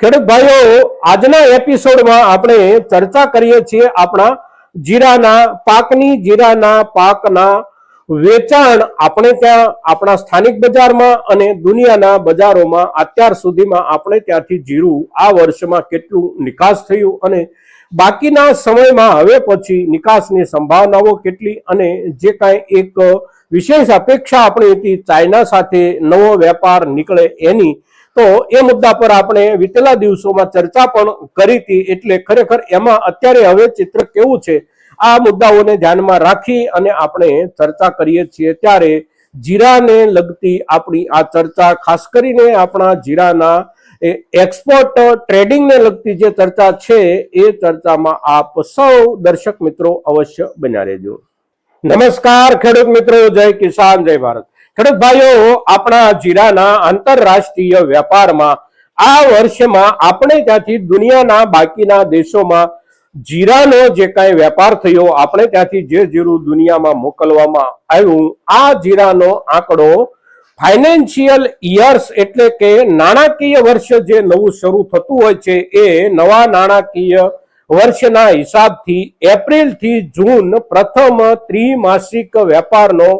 ખેડૂત ભાઈઓ આજના એપિસોડમાં આપણે ચર્ચા કરીએ છીએ આપણા જીરાના પાકની, જીરાના પાકના વેચાણ. આપણે ત્યાં આપણા સ્થાનિક બજારમાં અને દુનિયાના બજારોમાં અત્યાર સુધીમાં આપણે ત્યાંથી જીરું આ વર્ષમાં કેટલું નિકાસ થયું અને બાકીના સમયમાં હવે પછી નિકાસની સંભાવનાઓ કેટલી અને જે કાંઈ એક વિશેષ અપેક્ષા આપણી હતી, ચાઇના સાથે નવો વેપાર નીકળે એની તો એ મુદ્દા પર આપણે વિતેલા દિવસોમાં ચર્ચા પણ કરી હતી એટલે ખરેખર એમાં અત્યારે હવે ચિત્ર કેવું છે, આ મુદ્દાઓને ધ્યાનમાં રાખી અને આપણે ચર્ચા કરીએ છીએ ત્યારે જીરાને લગતી આપણી આ ચર્ચા, ખાસ કરીને આપણા જીરાના એક્સપોર્ટ ટ્રેડિંગને લગતી જે ચર્ચા છે, એ ચર્ચામાં આપ સૌ દર્શક મિત્રો અવશ્ય બન્યા રહેજો. નમસ્કાર ખેડૂત મિત્રો, જય કિસાન, જય ભારત. ખેડૂત ભાઈઓ, આપણા જીરાના આંતરરાષ્ટ્રીય વેપારમાં આ વર્ષમાં આપણે ત્યાંથી દુનિયાના બાકીના દેશોમાં જીરાનો જે કાંઈ વેપાર થયો, આપણે ત્યાંથી જે જીરું દુનિયામાં મોકલવામાં આવ્યું, આ જીરાનો આંકડો ફાઇનાન્શિયલ યર્સ એટલે કે નાણાકીય વર્ષ જે નવું શરૂ થતું હોય છે, એ નવા નાણાકીય વર્ષના હિસાબથી એપ્રિલથી જૂન પ્રથમ ત્રિમાસિક વેપારનો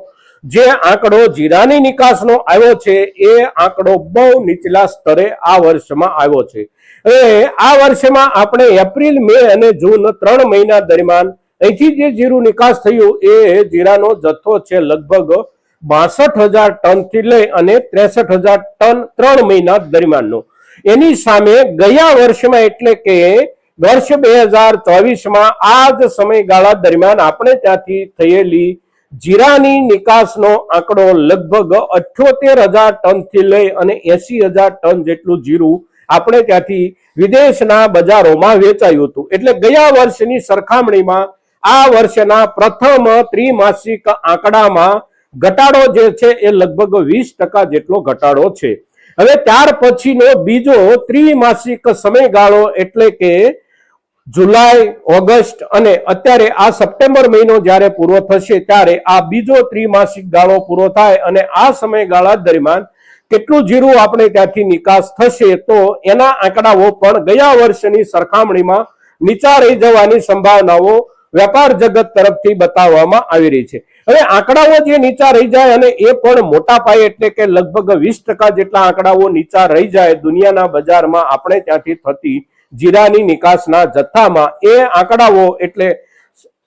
જે આંકડો જીરાની નિકાસનો આવ્યો છે, એ આંકડો બહુ નીચલા સ્તરે આ વર્ષમાં આવ્યો છે. હવે આ વર્ષમાં આપણે એપ્રિલ, મે અને જૂન ત્રણ મહિના દરમિયાન અહીંથી જે જીરું નિકાસ થયું, એ જીરાનો જથ્થો છે લગભગ બાસઠ હજાર ટનથી લઈ અને ત્રેસઠ હજાર ટન ત્રણ મહિના દરમિયાનનો. એની સામે ગયા વર્ષમાં એટલે કે વર્ષ બે હજાર ચોવીસમાં આ જ સમયગાળા દરમિયાન આપણે ત્યાંથી થયેલી જીરાની નિકાસનો આંકડો લગભગ અઠ્યોતેર હજાર ટનથી લઈ અને એસી હજાર ટન જેટલું જીરું આપણે ત્યાંથી વિદેશના બજારોમાં વેચાયું હતું. એટલે ગયા વર્ષની સરખામણીમાં આ વર્ષના પ્રથમ ત્રિમાસિક આંકડામાં ઘટાડો જે છે એ લગભગ વીસ ટકા જેટલો ઘટાડો છે. હવે ત્યાર પછીનો બીજો ત્રિમાસિક સમયગાળો એટલે કે જુલાઈ, ઓગસ્ટ અને અત્યારે આ સપ્ટેમ્બર મહિનો જ્યારે પૂરો થશે ત્યારે આ બીજો ત્રિમાસિક ગાળો પૂરો થાય અને આ સમયગાળા દરમિયાન કેટલું જીરું આપણે ત્યાંથી નિકાસ થશે તો એના આંકડાઓ પણ ગયા વર્ષની સરખામણીમાં નીચા રહી જવાની સંભાવનાઓ વેપાર જગત તરફથી બતાવવામાં આવી રહી છે. હવે આંકડાઓ જે નીચા રહી જાય અને એ પણ મોટા પાયે એટલે કે લગભગ વીસ જેટલા આંકડાઓ નીચા રહી જાય દુનિયાના બજારમાં આપણે ત્યાંથી થતી જીરાની નિકાસના જથ્થામાં એ આંકડાઓ એટલે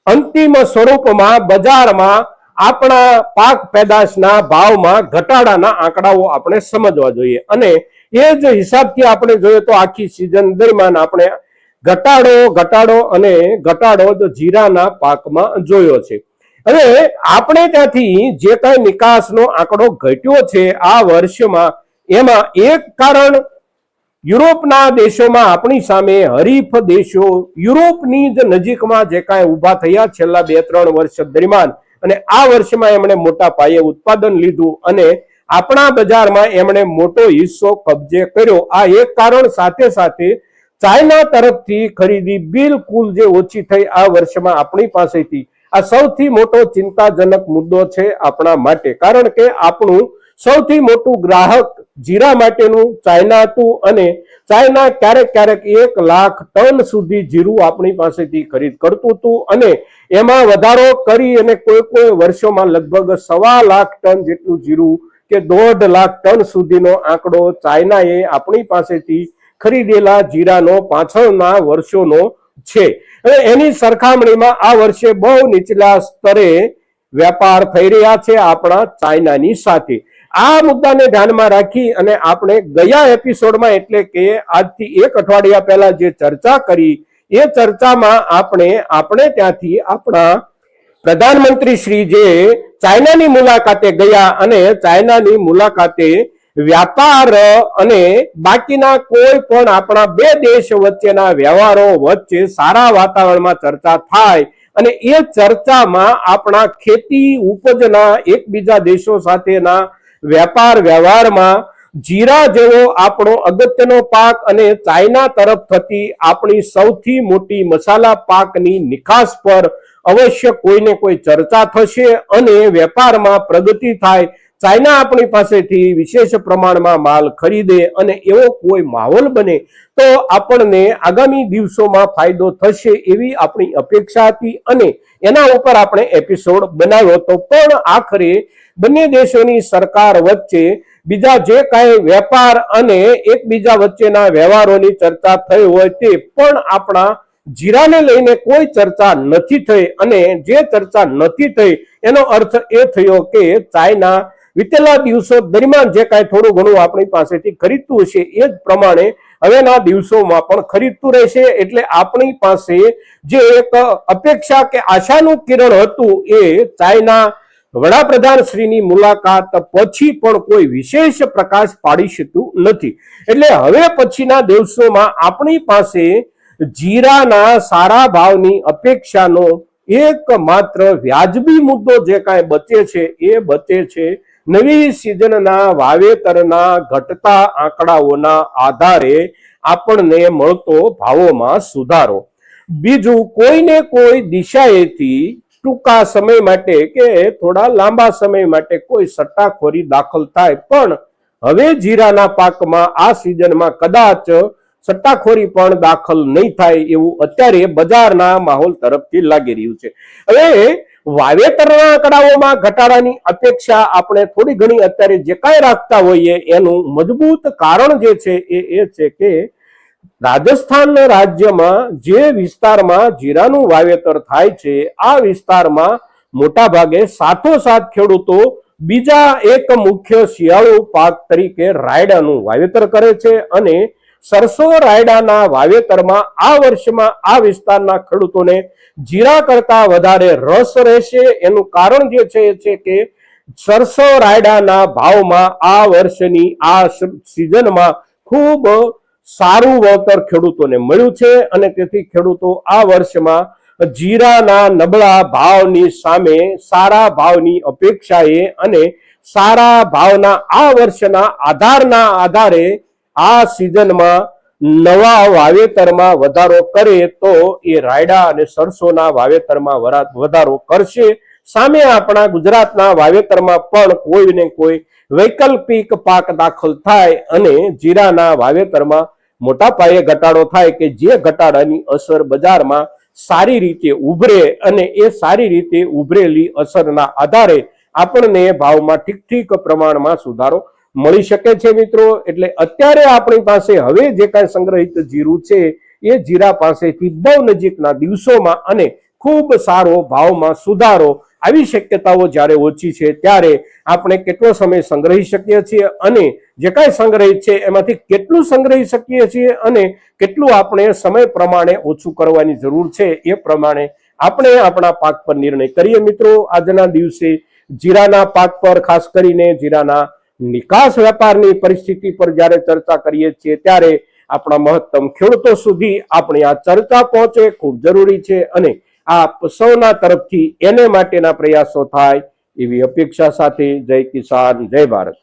અંતિમ સ્વરૂપમાં બજારમાં આપણા પાક પેદાશના ભાવમાં ઘટાડાના આંકડાઓ આપણે સમજવા જોઈએ. અને એ જ હિસાબથી આપણે જોઈએ તો આખી સિઝન દરમિયાન આપણે ઘટાડો ઘટાડો અને ઘટાડો જીરાના પાકમાં જોયો છે. હવે આપણે ત્યાંથી જે કાંઈ નિકાસનો આંકડો ઘટ્યો છે આ વર્ષમાં, એમાં એક કારણ યુરોપના દેશોમાં આપણી સામે હરીફ દેશો યુરોપની જ નજીકમાં જે કાંઈ ઊભા થયા છેલ્લા બે ત્રણ વર્ષ દરમિયાન. અને આ વર્ષમાં એમણે મોટા પાયે ઉત્પાદન લીધું અને આપણા બજારમાં એમણે મોટો હિસ્સો કબજે કર્યો. આ એક કારણ સાથે સાથે ચાઇના તરફથી ખરીદી બિલકુલ જે ઓછી થઈ આ વર્ષમાં આપણી પાસેથી. આ સૌથી મોટો ચિંતાજનક મુદ્દો છે આપણા માટે. કારણ કે આપણું સૌથી મોટું ગ્રાહક જીરા માટેનું ચાઇના હતું અને ચાઇના ક્યારેક ક્યારેક એક લાખ ટન સુધી જીરું આપણી પાસેથી ખરીદ કરતું હતું અને એમાં વધારો કરી અને કોઈ કોઈ વર્ષોમાં લગભગ સવા લાખ ટન જેટલું જીરું કે દોઢ લાખ ટન સુધીનો આંકડો ચાઇનાએ આપણી પાસેથી ખરીદેલા જીરાનો પાછળના વર્ષોનો છે. અને એની સરખામણીમાં આ વર્ષે બહુ નીચલા સ્તરે વેપાર થઈ રહ્યા છે આપણા ચાઇનાની સાથે. આ મુદ્દાને ધ્યાનમાં રાખી અને આપણે ગયા એપિસોડમાં એટલે કે આજથી એક અઠવાડિયા પહેલા જે ચર્ચા કરી, એ ચર્ચામાં આપણે આપણે ત્યાંથી આપણા પ્રધાનમંત્રી શ્રી જે ચાઇનાની મુલાકાતે ગયા અને ચાઇનાની મુલાકાતે વ્યાપાર અને બાકીના કોઈ પણ આપણા બે દેશ વચ્ચેના વ્યવહારો વચ્ચે સારા વાતાવરણમાં ચર્ચા થાય અને એ ચર્ચામાં આપણા ખેતી ઉપજના એકબીજા દેશો સાથેના વેપાર વ્યવહારમાં જીરા જેવો આપણો અગત્યનો પાક અને ચાઇના તરફ થતી આપણી સૌથી મોટી મસાલા પાકની નિકાસ પર અવશ્ય કોઈને કોઈ ચર્ચા થશે અને વેપારમાં પ્રગતિ થાય ચાઇના આપણી પાસેથી વિશેષ પ્રમાણમાં માલ ખરીદે અને એવો કોઈ માહોલ બને તો આપણને આગામી દિવસોમાં ફાયદો થશે એવી આપણી અપેક્ષા હતી અને એના ઉપર આપણે એપિસોડ બનાવ્યો હતો. પણ આખરે બંને દેશોની સરકાર વચ્ચે બીજા જે કાંઈ વેપાર અને એકબીજા વચ્ચેના વ્યવહારોની ચર્ચા થઈ હોય તે પણ આપણા જીરાને લઈને કોઈ ચર્ચા નથી થઈ અને જે ચર્ચા નથી થઈ એનો અર્થ એ થયો કે ચાઇના વિતેલા દિવસો દરમિયાન જે કાંઈ થોડું ઘણું આપણી પાસેથી ખરીદતું હશે એ જ પ્રમાણે હવેના દિવસોમાં પણ ખરીદતું રહેશે એટલે આપણી પાસે જે એક અપેક્ષા કે આશાનું કિરણ હતું એ ચાઇના વડાપ્રધાન શ્રીની મુલાકાત પછી પણ કોઈ વિશેષ પ્રકાશ પાડી શકતું નથી. એટલે હવે પછીના દિવસોમાં આપણી પાસે જીરાના સારા ભાવની અપેક્ષાનો એકમાત્ર વ્યાજબી મુદ્દો જે કાંઈ બચે છે એ બચે છે નવી સિઝનના વાવેતરના ઘટતા આંકડાઓના આધારે આપણને મળતો ભાવોમાં સુધારો. બીજું, કોઈને કોઈ દિશાએથી ટૂંકા સમય માટે કે થોડા લાંબા સમય માટે કોઈ સટ્ટાખોરી દાખલ થાય, પણ હવે જીરાના પાકમાં આ સિઝનમાં કદાચ સટ્ટાખોરી પણ દાખલ નહીં થાય એવું અત્યારે બજારના માહોલ તરફથી લાગી રહ્યું છે. હવે વાવેતરના આંકડાઓમાં ઘટાડાની અપેક્ષા આપણે થોડી ઘણી અત્યારે જે કાંઈ રાખતા હોઈએ એનું મજબૂત કારણ જે છે એ એ છે કે રાજસ્થાન રાજ્યમાં જે વિસ્તારમાં જીરાનું વાવેતર થાય છે, આ વિસ્તારમાં મોટા ભાગે સાથોસાથ ખેડૂતો બીજા એક મુખ્ય શિયાળુ પાક તરીકે રાયડાનું વાવેતર કરે છે અને સરસો રાયડાના વાવેતરમાં આ વર્ષમાં આ વિસ્તારના ખેડૂતોને જીરા કરતા વધારે રસ રહેશે. એનું કારણ જે છે એ છે કે સરસો રાયડાના ભાવમાં આ વર્ષની આ સિઝનમાં ખૂબ સારું વળતર ખેડૂતોને મળ્યું છે અને તેથી ખેડૂતો આ વર્ષમાં જીરાના નબળા ભાવની સામે સારા ભાવની અપેક્ષાએ અને સારા ભાવના આ વર્ષના આધારના આધારે આ સિઝનમાં નવા વાવેતરમાં વધારો કરે તો એ રાયડા અને સરસોના વાવેતરમાં વધારો કરશે. સામે આપણા ગુજરાતના વાવેતરમાં પણ કોઈ ને કોઈ વૈકલ્પિક પાક દાખલ થાય અને જીરાના વાવેતરમાં મોટા પાયે ઘટાડો થાય કે જે ઘટાડાની અસર બજારમાં સારી રીતે ઉભરે અને એ સારી રીતે ઉભરેલી અસરના આધારે આપણને ભાવમાં ઠીક ઠીક પ્રમાણમાં સુધારો મળી શકે છે મિત્રો. એટલે અત્યારે આપણી પાસે હવે જે કાંઈ સંગ્રહિત જીરું છે, એ જીરા પાસેથી બહુ નજીકના દિવસોમાં અને ખૂબ સારો ભાવમાં સુધારો આવી શક્યતાઓ જ્યારે ઓછી છે, ત્યારે આપણે કેટલો સમય સંગ્રહી શકીએ છીએ અને જે કાંઈ સંગ્રહિત છે, એમાંથી કેટલું સંગ્રહી શકીએ છીએ અને કેટલું આપણે સમય પ્રમાણે ઓછું કરવાની જરૂર છે, એ પ્રમાણે આપણે આપણા પાક પર નિર્ણય કરીએ મિત્રો. આજના દિવસે જીરાના પાક પર ખાસ કરીને જીરાના નિકાસ વેપારની પરિસ્થિતિ પર જ્યારે ચર્ચા કરીએ છીએ, ત્યારે આપણા મહત્તમ ખેડૂતો સુધી આપણી આ ચર્ચા પહોંચે, ખૂબ જરૂરી છે અને આપ સૌના તરફથી એને માટેના પ્રયાસો થાય એવી અપેક્ષા સાથે જય કિસાન, જય ભારત.